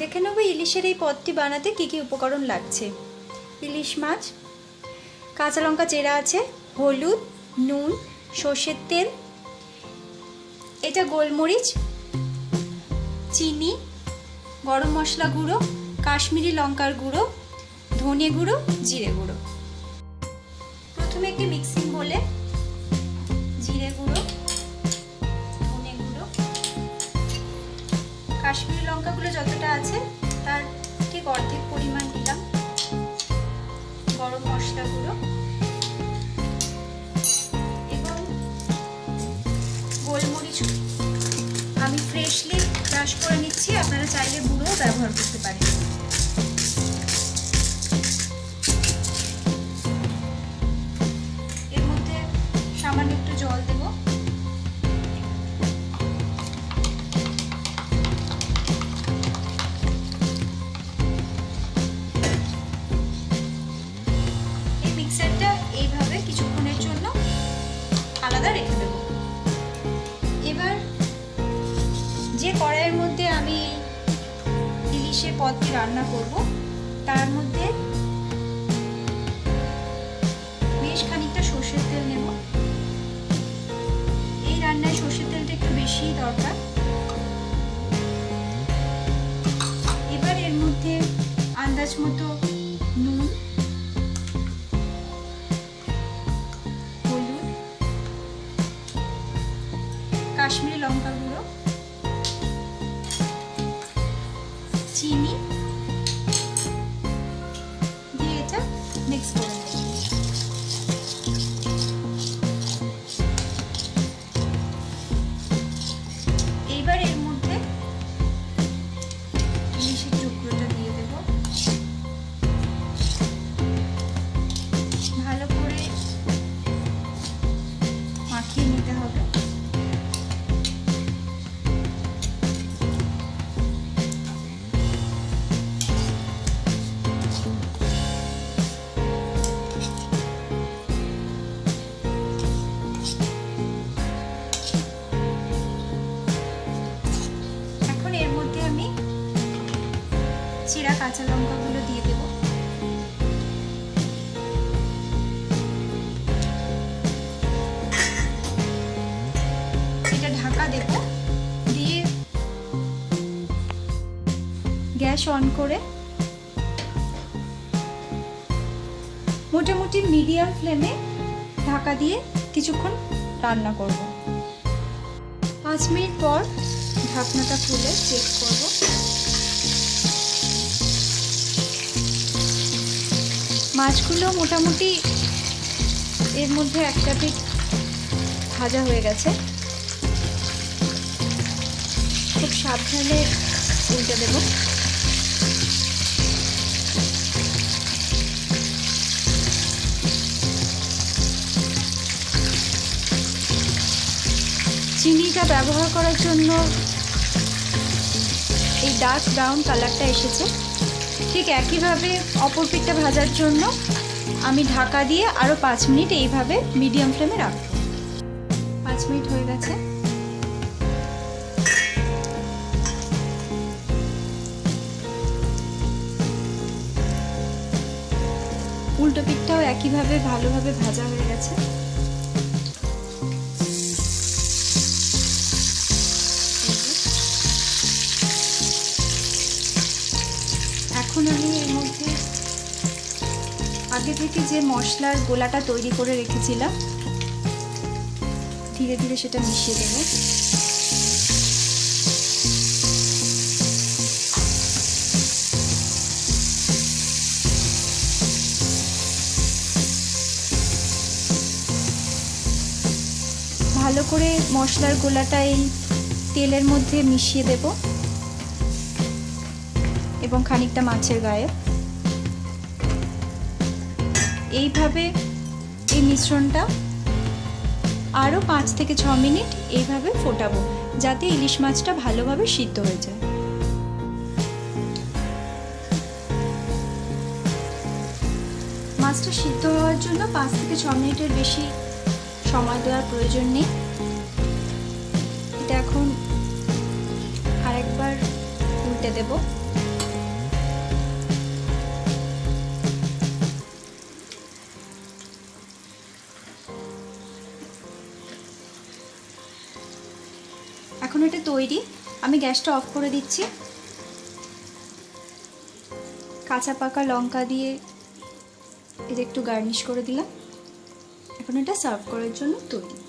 দেখে নেব ইলিশের এই পদটি বানাতে কি কি উপকরণ লাগছে। ইলিশ মাছ, কাঁচা লঙ্কা চেরা আছে, হলুদ, নুন, সর্ষের তেল, এটা গোলমরিচ, চিনি, গরম মশলা গুঁড়ো, কাশ্মীরি লঙ্কার গুঁড়ো, ধনে গুঁড়ো, জিরে গুঁড়ো। প্রথমে একটি মিক্সিং বলে জিরে গুঁড়ো, ধনে গুঁড়ো, কাশ্মীরি লঙ্কাগুলো যতটা আছে। তার ঠিক অর্ধেক পরিমাণ দিলাম। গরম মশলা গুঁড়ো এবং গোলমরিচ আমি ফ্রেশলি ব্রাশ করে নিচ্ছি। আপনারা চাইলে গুঁড়োও ব্যবহার করতে পারেন। আলাদা রেখে দেবো। এবার যে কড়াইয়ের মধ্যে আমি ইলিশের পদটি রান্না করব, তার মধ্যে বেশ খানিকটা সর্ষের তেল নেব। এই রান্নায় সর্ষের তেলটা একটু বেশিই দরকার। এবার এর মধ্যে আন্দাজ মতো লঙ্কা গুঁড়ো চিনি কাঁচা লঙ্কাগুলো দিয়ে দেব। এটা ঢাকা দেব দিয়ে গ্যাস অন করে মোটামুটি মিডিয়াম ফ্লেমে ঢাকা দিয়ে কিছুক্ষণ রান্না করব। পাঁচ মিনিট পর ঢাকনাটা খুলে চেক করব। মাছগুলো মোটামুটি এর মধ্যে একটা পিঠ ভাজা হয়ে গেছে। খুব সাবধানে উল্টে দেব। চিনিটা ব্যবহার করার জন্য এই ডার্ক ব্রাউন কালারটা এসেছে। ঠিক একইভাবে অপর পিঠটা ভাজার জন্য আমি ঢাকা দিয়ে আরও পাঁচ মিনিট এইভাবে মিডিয়াম ফ্লেমে রাখব। পাঁচ মিনিট হয়ে গেছে। উল্টো পিঠটাও একইভাবে ভালোভাবে ভাজা হয়ে গেছে। এখন আমি এর মধ্যে আগে থেকে যে মশলার গোলাটা তৈরি করে রেখেছিলাম, ধীরে ধীরে সেটা মিশিয়ে দেব। ভালো করে মশলার গোলাটা এই তেলের মধ্যে মিশিয়ে দেবো। এবং খানিকটা মাছের গায়ে। এইভাবে এই মিশ্রণটা আরও পাঁচ থেকে ছ মিনিট এইভাবে ফোটাবো, যাতে ইলিশ মাছটা ভালোভাবে সিদ্ধ হয়ে যায়। মাছটা সিদ্ধ হওয়ার জন্য পাঁচ থেকে ছ মিনিটের বেশি সময় দেওয়ার প্রয়োজন নেই। এটা এখন আরেকবার উল্টে দেব। এখন এটা তৈরি। আমি গ্যাসটা অফ করে দিচ্ছি। কাঁচা পাকা লঙ্কা দিয়ে এটা একটু গার্নিশ করে দিলাম। এখন এটা সার্ভ করার জন্য তৈরি।